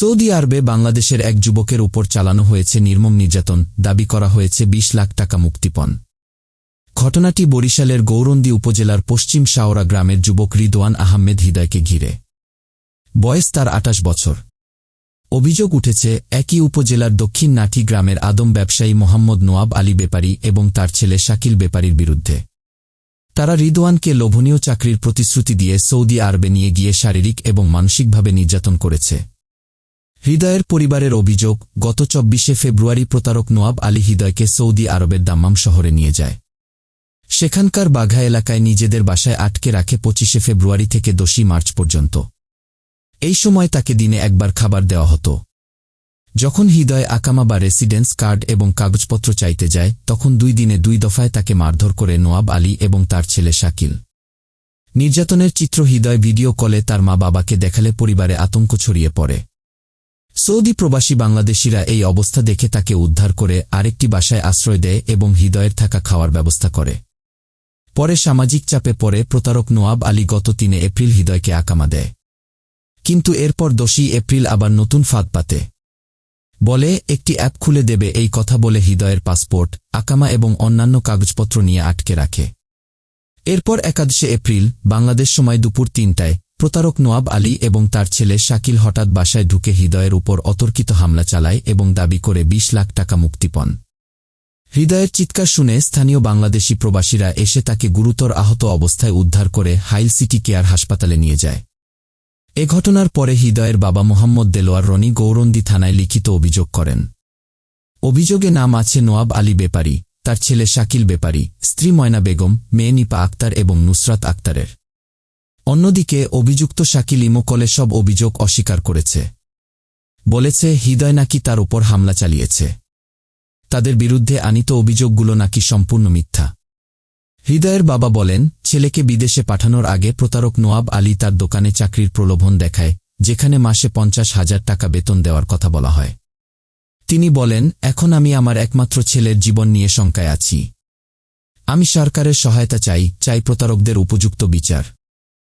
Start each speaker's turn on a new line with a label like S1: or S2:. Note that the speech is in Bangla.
S1: সৌদি আরবে বাংলাদেশের এক যুবকের উপর চালানো হয়েছে নির্মম নির্যাতন। দাবি করা হয়েছে ২০ লাখ টাকা মুক্তিপণ। ঘটনাটি বরিশালের গৌরন্দী উপজেলার পশ্চিম শাওরা গ্রামের যুবক রিদোয়ান আহমেদ হৃদয়কে ঘিরে। বয়স তার আটাশ বছর। অভিযোগ উঠেছে, একই উপজেলার দক্ষিণ নাঠি গ্রামের আদম ব্যবসায়ী মোহাম্মদ নোয়াব আলী বেপারী এবং তার ছেলে শাকিল বেপারীর বিরুদ্ধে। তারা রিদওয়ানকে লোভনীয় চাকরির প্রতিশ্রুতি দিয়ে সৌদি আরবে নিয়ে গিয়ে শারীরিক এবং মানসিকভাবে নির্যাতন করেছে। হৃদয়ের পরিবারের অভিযোগ, গত চব্বিশে ফেব্রুয়ারি প্রতারক নোয়াব আলী হৃদয়কে সৌদি আরবের দাম্মাম শহরে নিয়ে যায়। সেখানকার বাঘা এলাকায় নিজেদের বাসায় আটকে রাখে পঁচিশে ফেব্রুয়ারি থেকে দোষী মার্চ পর্যন্ত। এই সময় তাকে দিনে একবার খাবার দেওয়া হতো। যখন হৃদয় আকামা বা রেসিডেন্স কার্ড এবং কাগজপত্র চাইতে যায়, তখন দুই দিনে দুই দফায় তাকে মারধর করে নোয়াব আলী এবং তার ছেলে শাকিল। নির্যাতনের চিত্র হৃদয় ভিডিও কলে তার মা বাবাকে দেখালে পরিবারে আতঙ্ক ছড়িয়ে পড়ে। সৌদি প্রবাসী বাংলাদেশিরা এই অবস্থা দেখে তাকে উদ্ধার করে আরেকটি বাসায় আশ্রয় দেয় এবং হৃদয়ের থাকা খাওয়ার ব্যবস্থা করে। পরে সামাজিক চাপে পড়ে প্রতারক নোয়াব আলী গত তিনে এপ্রিল হৃদয়কে আকামা দেয়। কিন্তু এরপর দোষী এপ্রিল আবার নতুন ফাঁদ পাতে। বলে, একটি অ্যাপ খুলে দেবে, এই কথা বলে হৃদয়ের পাসপোর্ট, আকামা এবং অন্যান্য কাগজপত্র নিয়ে আটকে রাখে। এরপর একাদশে এপ্রিল, বাংলাদেশ সময় দুপুর তিনটায় প্রতারক নোয়াব আলী এবং তার ছেলে শাকিল হঠাৎ বাসায় ঢুকে হৃদয়ের উপর অতর্কিত হামলা চালায় এবং দাবি করে ২০ লাখ টাকা মুক্তিপণ হৃদয়ের চিৎকার শুনে স্থানীয় বাংলাদেশি প্রবাসীরা এসে তাকে গুরুতর আহত অবস্থায় উদ্ধার করে হাইল সিটি কেয়ার হাসপাতালে নিয়ে যায়। এ ঘটনার পরে হৃদয়ের বাবা মোহাম্মদ দেলোয়ার রনি গৌরন্দী থানায় লিখিত অভিযোগ করেন। অভিযোগে নাম আছে নোয়াব আলী বেপারি, তার ছেলে শাকিল বেপারি, স্ত্রী ময়না বেগম, মেয়ে নিপা আক্তার এবং নুসরাত আক্তারের। অন্যদিকে অভিযুক্ত শাকিল ইমোকলে সব অভিযোগ অস্বীকার করেছে। বলেছে, হৃদয় নাকি তার উপর হামলা চালিয়েছে। তাদের বিরুদ্ধে আনিত অভিযোগগুলো নাকি সম্পূর্ণ মিথ্যা। হৃদয়ের বাবা বলেন, ছেলেকে বিদেশে পাঠানোর আগে প্রতারক নোয়াব আলী তার দোকানে চাকরির প্রলোভন দেখায়, যেখানে মাসে পঞ্চাশ হাজার টাকা বেতন দেওয়ার কথা বলা হয়। তিনি বলেন, এখন আমি আমার একমাত্র ছেলের জীবন নিয়ে শঙ্কায় আছি। আমি সরকারের সহায়তা চাই চাই প্রতারকদের উপযুক্ত বিচার।